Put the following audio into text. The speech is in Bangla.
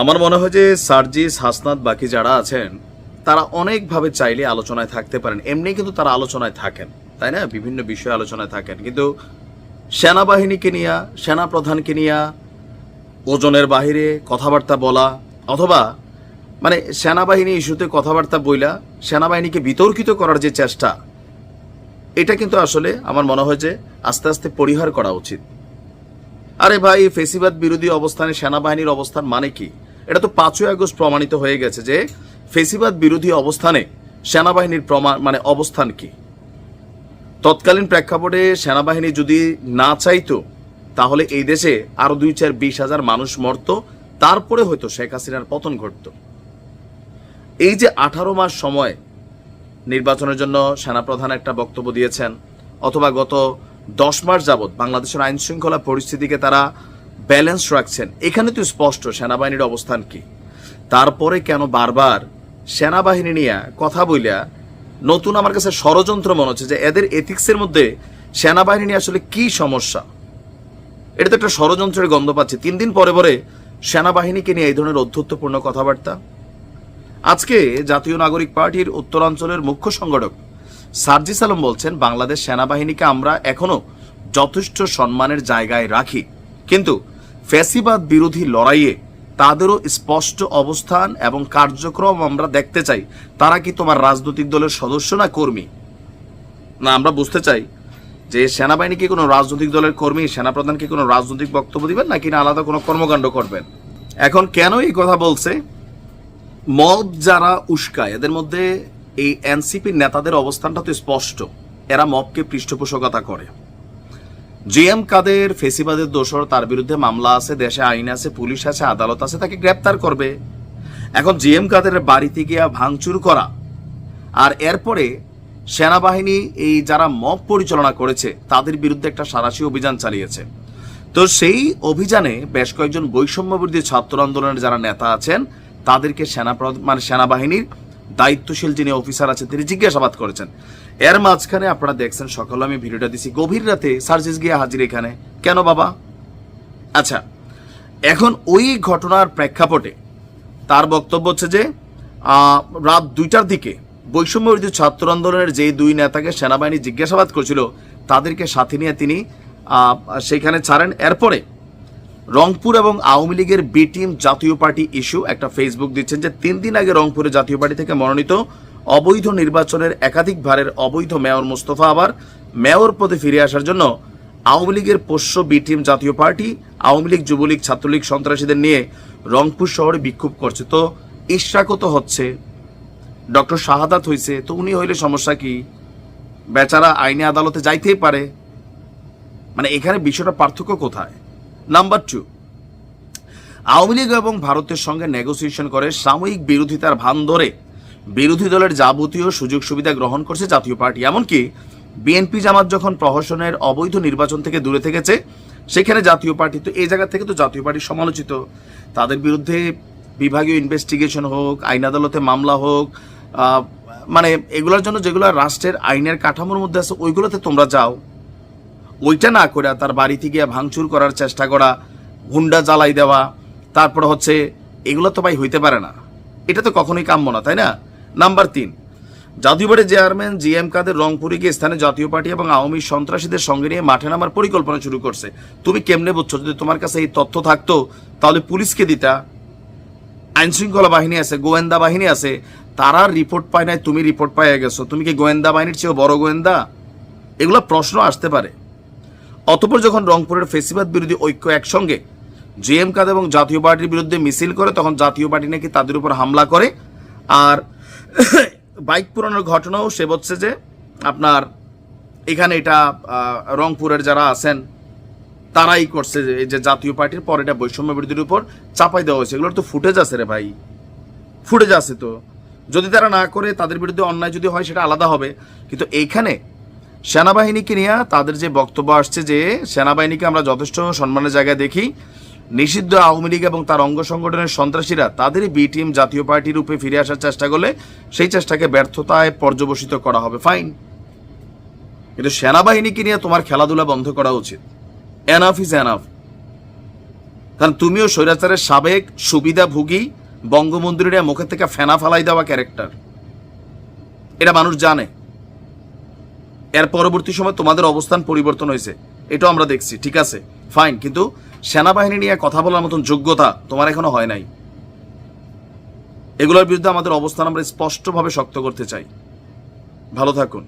আমার মনে হয় যে সার্জিস, হাসনাত, বাকি যারা আছেন, তারা অনেকভাবে চাইলে আলোচনায় থাকতে পারেন। এমনি কিন্তু তারা আলোচনায় থাকেন, তাই না? বিভিন্ন বিষয়ে আলোচনায় থাকেন। কিন্তু সেনাবাহিনীকে নিয়ে, সেনাপ্রধানকে নিয়ে, ওজনের বাহিরে কথাবার্তা বলা, অথবা মানে সেনাবাহিনী ইস্যুতে কথাবার্তা বইলা, সেনাবাহিনীকে বিতর্কিত করার যে চেষ্টা, এটা কিন্তু আসলে আমার মনে হয় যে আস্তে আস্তে পরিহার করা উচিত। আরে ভাই, ফেসিবাদ বিরোধী অবস্থানে সেনাবাহিনীর অবস্থান মানে কি? এটা তো পাঁচই আগস্ট প্রমাণিত হয়ে গেছে যে ফেসিবাদ বিরোধী অবস্থানে সেনাবাহিনীর প্রমাণ মানে অবস্থান কি? তৎকালীন প্রেক্ষাপটে সেনাবাহিনী যদি না চাইতো, তাহলে এই দেশে আরও দুই চার বিশ হাজার মানুষ মরত, তারপরে হয়তো শেখ হাসিনার পতন ঘটত। এই যে আঠারো মাস সময় নির্বাচনের জন্য সেনাপ্রধান একটা বক্তব্য দিয়েছেন, অথবা গত দশ মাস যাবৎ বাংলাদেশের আইন শৃঙ্খলা পরিস্থিতিকে তারা ব্যালেন্স রাখছেন। এখানে তো স্পষ্ট, সেনাবাহিনীর অবস্থান কি? তারপরে কেন বারবার সেনাবাহিনী নিয়ে কথা বইলা নতুন আমার কাছে ষড়যন্ত্র মনে হচ্ছে যে এদের এথিক্সের মধ্যে সেনাবাহিনী নিয়ে আসলে কি সমস্যা? এটা তো একটা ষড়যন্ত্রের গন্ধ পাচ্ছে। তিন দিন পরে পরে সেনাবাহিনীকে নিয়ে এই ধরনের অধ্যত্বপূর্ণ কথাবার্তা? আজকে জাতীয় নাগরিক পার্টির উত্তরাঞ্চলের মুখ্য সংগঠক সার্জিস আলম বলছেন, বাংলাদেশ সেনাবাহিনীকে আমরা এখনও যথেষ্ট সম্মানের জায়গায় রাখি। কিন্তু ফ্যাসিবাদ বিরোধী লড়াইয়ে তাদেরও স্পষ্ট অবস্থান এবং কার্যক্রম আমরা দেখতে চাই। তারা কি তোমার রাজনৈতিক দলের সদস্য না কর্মী? না, আমরা বুঝতে চাই যে সেনাবাহিনী কি কোনো রাজনৈতিক দলের কর্মী, সেনাপ্রধান কি কোনো রাজনৈতিক বক্তব্য দিবেন নাকি না আলাদা কোনো কর্মকাণ্ড করবেন? এখন কেন এই কথা বলছে? মব যারা উস্কায়, এদের মধ্যে এই এনসিপির নেতাদের অবস্থানটা তো স্পষ্ট। এরা মবকে পৃষ্ঠপোষকতা করে। জিএম কাদের ফেসিবাদের দোষর, তার বিরুদ্ধে মামলা আছে, দেশে আইন আছে, পুলিশ আছে, আদালত আছে, তাকে গ্রেপ্তার করবে। এখন জিএম কাদের বাড়িতে গিয়া ভাঙচুর করা আর এরপরে সেনাবাহিনী এই যারা মব পরিচালনা করেছে, তাদের বিরুদ্ধে একটা সারাশি অভিযান চালিয়েছে। তো সেই অভিযানে বেশ কয়েকজন বৈষম্য বিরোধী ছাত্র আন্দোলনের যারা নেতা আছেন, তাদেরকে সেনা মানে সেনাবাহিনীর দায়িত্বশীল যিনি অফিসার আছেন, তিনি জিজ্ঞাসাবাদ করেছেন। এর মাঝখানে আপনারা দেখছেন, সকালে আমি ভিডিওটা দিছি। গভীর রাতে সার্জিস গিয়ে হাজির এখানে। কেন বাবা? আচ্ছা এখন ওই ঘটনার প্রেক্ষাপটে তার বক্তব্য হচ্ছে যে রাত দুইটার দিকে বৈষম্য বিরোধী ছাত্র আন্দোলনের যে দুই নেতাকে সেনাবাহিনী জিজ্ঞাসাবাদ করেছিল, তাদেরকে সাথে নিয়ে তিনি সেখানে ছাড়েন। এরপরে রংপুর এবং আওয়ামী লীগের B team Jatiya Party issue একটা ফেসবুক দিচ্ছেন যে তিন দিন আগে রংপুরে জাতীয় পার্টি থেকে মনোনীত অবৈধ নির্বাচনের একাধিক ভারের অবৈধ মেয়র মোস্তফা আবার মেয়র পদে ফিরে আসার জন্য আওয়ামী লীগের পোষ্য B team Jatiya Party, Awami League, Jubo League, Chhatra League, সন্ত্রাসীদের নিয়ে রংপুর শহরে বিক্ষোভ করছে। তো ইশরাকত হচ্ছে। ডক্টর শাহাদাত হয়েছে তো উনি হইলে সমস্যা কি? বেচারা আইনি আদালতে যাইতেই পারে। মানে এখানে বিষয়টা পার্থক্য কোথায়? নাম্বার টু আওয়ামী লীগ এবং ভারতের সঙ্গে নেগোসিয়েশন করে সাময়িক বিরোধিতার ভান ধরে বিরোধী দলের যাবতীয় সুযোগ সুবিধা গ্রহণ করছে জাতীয় পার্টি। এমনকি বিএনপি জামাত যখন প্রহসনের অবৈধ নির্বাচন থেকে দূরে থেকেছে, সেখানে জাতীয় পার্টি তো, এই জায়গা থেকে তো জাতীয় পার্টি সমালোচিত। তাদের বিরুদ্ধে বিভাগীয় ইনভেস্টিগেশন হোক, আইন আদালতে মামলা হোক মানে এগুলোর জন্য যেগুলো রাষ্ট্রের আইনের কাঠামোর মধ্যে আছে, ওইগুলোতে তোমরা যাও। ওইটা না করে তার বাড়িতে গিয়ে ভাঙচুর করার চেষ্টা করা হুন্ডা জ্বালাই দেওয়া, তারপর হচ্ছে এগুলো তো ভাই হইতে পারে না। এটা তো কখনোই কাম্য না, তাই না? নাম্বার তিন পার্টির চেয়ারম্যান জি এম কাদের রংপুরে গিয়ে স্থানে জাতীয় পার্টি এবং আওয়ামী সন্ত্রাসীদের সঙ্গে নিয়ে মাঠে নামার পরিকল্পনা শুরু করছে। তুমি কেমনে বুঝছ? যদি তোমার কাছে এই তথ্য থাকতো, তাহলে পুলিশকে দিতা। আইনশৃঙ্খলা বাহিনী আছে, গোয়েন্দা বাহিনী আছে, তারা রিপোর্ট পায় নাই, তুমি রিপোর্ট পাইয়া গেছো। তুমি কি গোয়েন্দা বাহিনীর চেয়েও বড় গোয়েন্দা? এগুলো প্রশ্ন আসতে পারে। অতপর যখন রংপুরের ফেসিবাদ বিরোধী ঐক্য একসঙ্গে জেএম কাদ এবং জাতীয় পার্টির বিরুদ্ধে মিছিল করে, তখন জাতীয় পার্টি নাকি তাদের উপর হামলা করে। আর বাইক পুরানোর ঘটনাও সে বলছে যে, আপনার এখানে এটা রংপুরের যারা আছেন, তারাই করছে যে জাতীয় পার্টির পর এটা বৈষম্য বিরোধীর উপর চাপাই দেওয়া হয়েছে। এগুলোর তো ফুটেজ আছে রে ভাই। ফুটেজ আছে তো। যদি তারা না করে, তাদের বিরুদ্ধে অন্যায় যদি হয়, সেটা আলাদা হবে। কিন্তু এইখানে সেনাবাহিনীকে নিয়ে তাদের যে বক্তব্য আসছে যে সেনাবাহিনীকে আমরা যথেষ্ট সম্মানের জায়গায় দেখি, নিষিদ্ধ আওয়ামী লীগ এবং তার অঙ্গ সংগঠনের সন্ত্রাসীরা তাদেরই বি টিম জাতীয় পার্টির রূপে ফিরে আসার চেষ্টা করলে সেই চেষ্টাকে ব্যর্থতায় পর্যবসিত করা হবে। ফাইন কিন্তু সেনাবাহিনীকে নিয়ে তোমার খেলাধুলা বন্ধ করা উচিত। এনাফ ইজ এনাফ কারণ তুমিও স্বৈরাচারের সাবেক সুবিধাভোগী বঙ্গবন্ধুরের মুখের থেকে ফেনা ফালাই দেওয়া ক্যারেক্টার এটা মানুষ জানে। এর পরবর্তী সময় তোমাদের অবস্থান পরিবর্তন হয়েছে। এটাও আমরা দেখছি, ঠিক আছে? ফাইন কিন্তু সেনাবাহিনী নিয়ে কথা বলার মতন যোগ্যতা তোমার এখনও হয় নাই। এগুলোর বিরুদ্ধে আমাদের অবস্থান আমরা স্পষ্টভাবে শক্ত করতে চাই। ভালো থাকুন।